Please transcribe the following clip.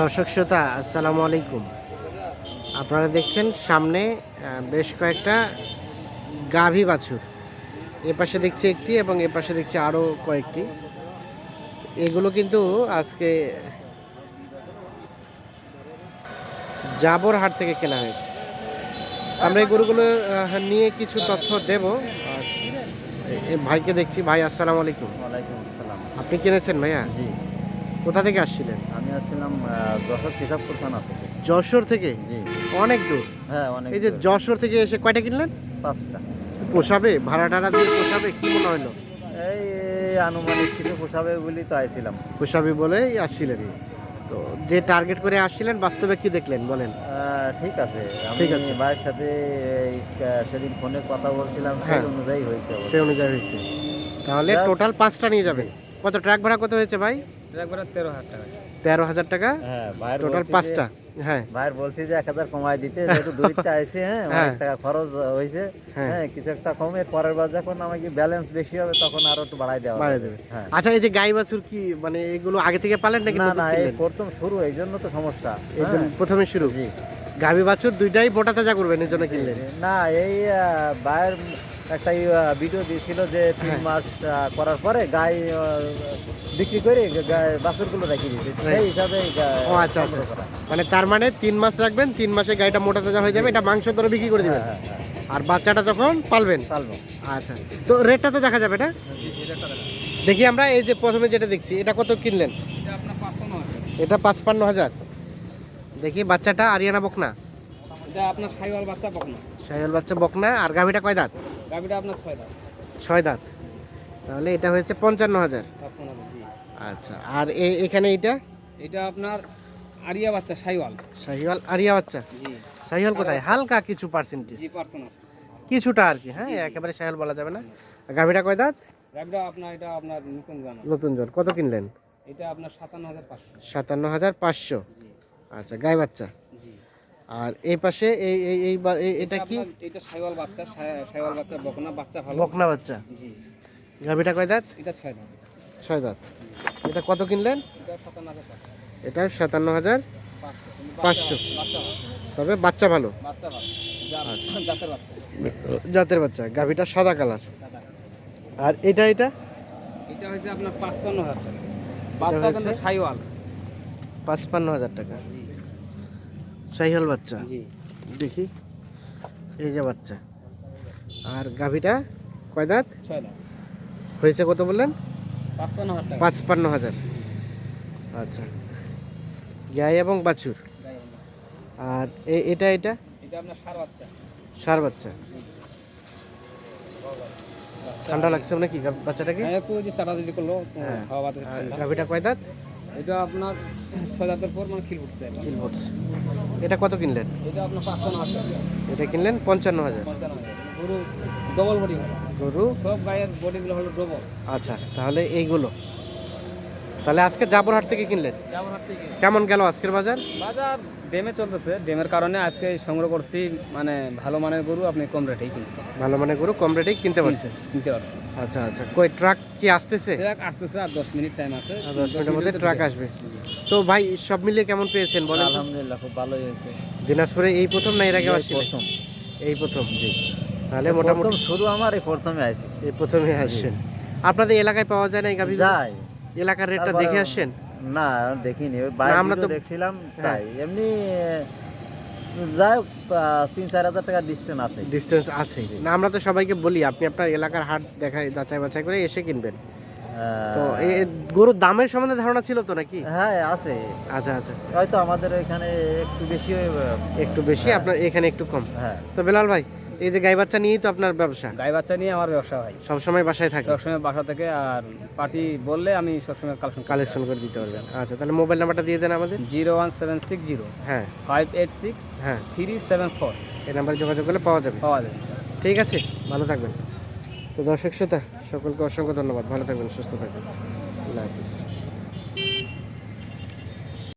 দর্শক শ্রোতা আসসালামু আলাইকুম। আপনারা দেখছেন সামনে বেশ কয়েকটা গাভী বাছুর। এ পাশে দেখছি একটি এবং এ পাশে দেখছি আরও কয়েকটি। এগুলো কিন্তু আজকে জাবর হাট থেকে কেনা হয়েছে। আমরা এই গরুগুলো নিয়ে কিছু তথ্য দেব। ভাইকে দেখছি। ভাই আসসালামু আলাইকুম। আপনি কিনেছেন ভাইয়া? জি। কোথা থেকে আসছিলেন? আসছিলাম যশোর কিতাবপুর থানা থেকে। যশোর থেকে? জি। অনেক দূর? হ্যাঁ অনেক এই যে যশোর থেকে এসে কয়টা কিনলেন? পাঁচটা। পোষাবে? ভাড়া টাড়া দিয়ে পোষাবে? কি মনে হলো? এই আনুমানিক কিছু পোষাবে বলি তো আইছিলাম। পোষাবে বলেই আসছিলেন। তো যে টার্গেট করে আসছিলেন বাস্তবে কি দেখলেন? বলেন। ঠিক আছে। ঠিক আছে। ভাইয়ের সাথে সেদিন ফোনে কথা বলছিলাম সেই হ্যাঁ। অনুযায়ী হয়েছে। সেই অনুযায়ী হয়েছে। তাহলে টোটাল পাঁচটা নিয়ে যাবে। কত ট্রাক ভাড়া কত হয়েছে ভাই? তেরো হাজার টাকা। হ্যাঁ ভাইয়ের টোটাল পাঁচটা। হ্যাঁ। ভাইয়ের বলছি যে এক হাজার কমায় দিতে যেহেতু দূরিতে আইছে হ্যাঁ। অনেক টাকা খরচ হয়েছে কিছু একটা কমে পরের বার যখন আমাকে ব্যালেন্স বেশি হবে তখন আরও একটু বাড়াই দেওয়া বাড়াই দেবে। আচ্ছা এই যে গাই বাছুর কি মানে এগুলো আগে থেকে পালেন নাকি না না এই? প্রথম শুরু এই জন্য তো সমস্যা। এই জন্য। প্রথমে শুরু। জি। গাভী বাছুর দুইটাই মোটা তাজা করবেন এই জন্য কিনলেন। না এই আহ, ভাইয়ের একটা ভিডিও দিয়েছিল যে তিন হ্যাঁ। মাস করার পরে গাই আহ, বিক্রি করে বাছুরগুলো দেখিয়ে দিয়েছে. সেই হিসাবে ও আচ্ছা আচ্ছা। মানে তার মানে তিন মাস রাখবেন তিন মাসে গাড়িটা মোটা তাজা হয়ে যাবে এটা মাংস দরে বিক্রি করে দিবেন। হ্যাঁ, হ্যাঁ। আর বাচ্চাটা তখন পালবেন? পালবো। আচ্ছা। তো রেটটা তো দেখা যাবে না দেখি আমরা এই যে প্রথমে যেটা দেখছি এটা কত কিনলেন? এটা পাঁচপান্ন হাজার। দেখি বাচ্চাটা আরিয়ানা বকনা? এটা আপনার সাইওয়াল বাচ্চা বকনা। সাইল বাচ্চা বকনা আর গাভিটা কয় দাঁত? গাভিটা আপনার ছয় দাম ছয় দাঁত। তাহলে এটা হয়েছে পঞ্চান্ন হাজার। আচ্ছা আর এ- এখানে এইটা? এটা আপনার আরিয়া বাচ্চা সাইওয়াল শাহিওয়াল আরিয়া বাচ্চা? জি। শাহিওয়াল কোথায়? হালকা কিছু পার্সেন্টেজ কিছুটা আর কি হ্যাঁ একেবারে শাহিওয়াল বলা যাবে না। গাভিটা কয় দাঁত? গাভিটা আপনার এটা আপনার নতুন জানা নতুন জন কত কিনলেন? এটা আপনার সাতান্ন হাজার পাঁচশো। সাতান্ন হাজার পাঁচশো। আচ্ছা গাই বাচ্চা? আর এই পাশে এই এই এই এটা কি? এটা সাইওয়াল বাচ্চা সাই- বাচ্চা বকনা বাচ্চা ভালো। বকনা বাচ্চা? জি। গাভিটা কয় দাঁত? এটা ছয় দাম ছয় দাঁত। এটা কত কিনলেন? এটা সাতান্ন হাজার পাঁচশো। তবে বাচ্চা ভালো। বাচ্চা ভালো। আচ্ছা। জাতের বাচ্চা। জাতের বাচ্চা। গাভিটা সাদা কালার। আর এটা এটা? এটা হচ্ছে আপনার পাঁচপান্ন হাজার টাকা। বাচ্চা কিন্তু? সাইওয়াল। পাঁচপান্ন হাজার টাকা। সাইহল বাচ্চা। দেখি। এই যে বাচ্চা। আর গাভিটা কয় দাঁত? হয়েছে কত বললেন? পাঁচপান্ন হাজার আচ্ছা। গাই এবং বাছুর। আর এটা এটা? সার বাচ্চা। ঠান্ডা লাগছে নাকি বাচ্চাটাকে? হ্যাঁ, একটু ওই যে চাটা যদি করল হ্যাঁ। গাভিটা কয় দাঁত? এটা আপনার ছয় দাঁতের পর মানে খিল একবার। কিল বটস এটা কত কিনলেন? এটা আপনার হাজার এটা কিনলেন? পঞ্চান্ন হাজার। গরু ডবল বডি গরু? সব গায়ের বডিগুলো হলো ডবল আচ্ছা তাহলে এইগুলো। তাহলে আজকে জাবরহাট থেকে কিনলেন? কেমন গেল আজকের বাজার? বাজার ডেমে চলতেছে। ডেমের কারণে আজকে সংগ্রহ করছি মানে ভালো মানের গরু আপনি কম রেটেই কিনছেন। ভালো মানের গরু কম রেটেই কিনতে পারছে কিনতে পারছেন। আচ্ছা আচ্ছা। কই ট্রাক কি আসতেছে? ট্রাক আসতেছে আর দশ মিনিট টাইম আছে। আর দশ মিনিটের মধ্যে ট্রাক আসবে। তো ভাই সব মিলিয়ে কেমন পেয়েছেন বলেন আলহামদুলিল্লাহ খুব ভালোই হয়েছে। দিনাজপুরে এই প্রথম না এর আগে আসছিলেন প্রথম। এই প্রথম জি। তাহলে মোটামুটি প্রথম শুরু আমার এই প্রথমে আইছে এই প্রথমে আসছেন আপনাদের এলাকায় পাওয়া যায় না এই গাভি যাই এলাকার রেটটা দেখে আসছেন না দেখিনি। ওই বাইরে আমরা তো- দেখছিলাম হ্যাঁ। তাই। এমনি যাই হোক তিন চার হাজার টাকার ডিস্টেন্স আছে। ডিস্টেন্স আছে না আমরা তো সবাইকে বলি আপনি আপনার এলাকার হাট দেখায় যাচাই বাছাই করে এসে কিনবেন। তো গরুর দামের সম্বন্ধে ধারণা ছিল তো নাকি? হ্যাঁ আছে। আচ্ছা আচ্ছা। হয়তো আমাদের এখানে একটু বেশি একটু বেশি হ্যাঁ। আপনার এখানে একটু কম। হ্যাঁ। তো বেলাল ভাই এই যে গাই বাচ্চা নিয়েই তো আপনার ব্যবসা? গাই বাচ্চা নিয়ে আমার ব্যবসা হয়। সবসময় বাসায় থাকে? সবসময় বাসা থেকে আর পার্টি বললে আমি সবসময় কালেকশন কালেকশন করে দিতে পারবেন। আচ্ছা তাহলে মোবাইল নাম্বারটা দিয়ে দেন আমাদের। Zero one seven six zero. হ্যাঁ। Five eight six. হ্যাঁ। Three seven four. এই নাম্বারে যোগাযোগ করলে পাওয়া যাবে। পাওয়া যাবে। ঠিক আছে ভালো থাকবেন। তো দর্শক শ্রোতা সকলকে অসংখ্য ধন্যবাদ। ভালো থাকবেন সুস্থ থাকবেন। আল্লাহ হাফিজ।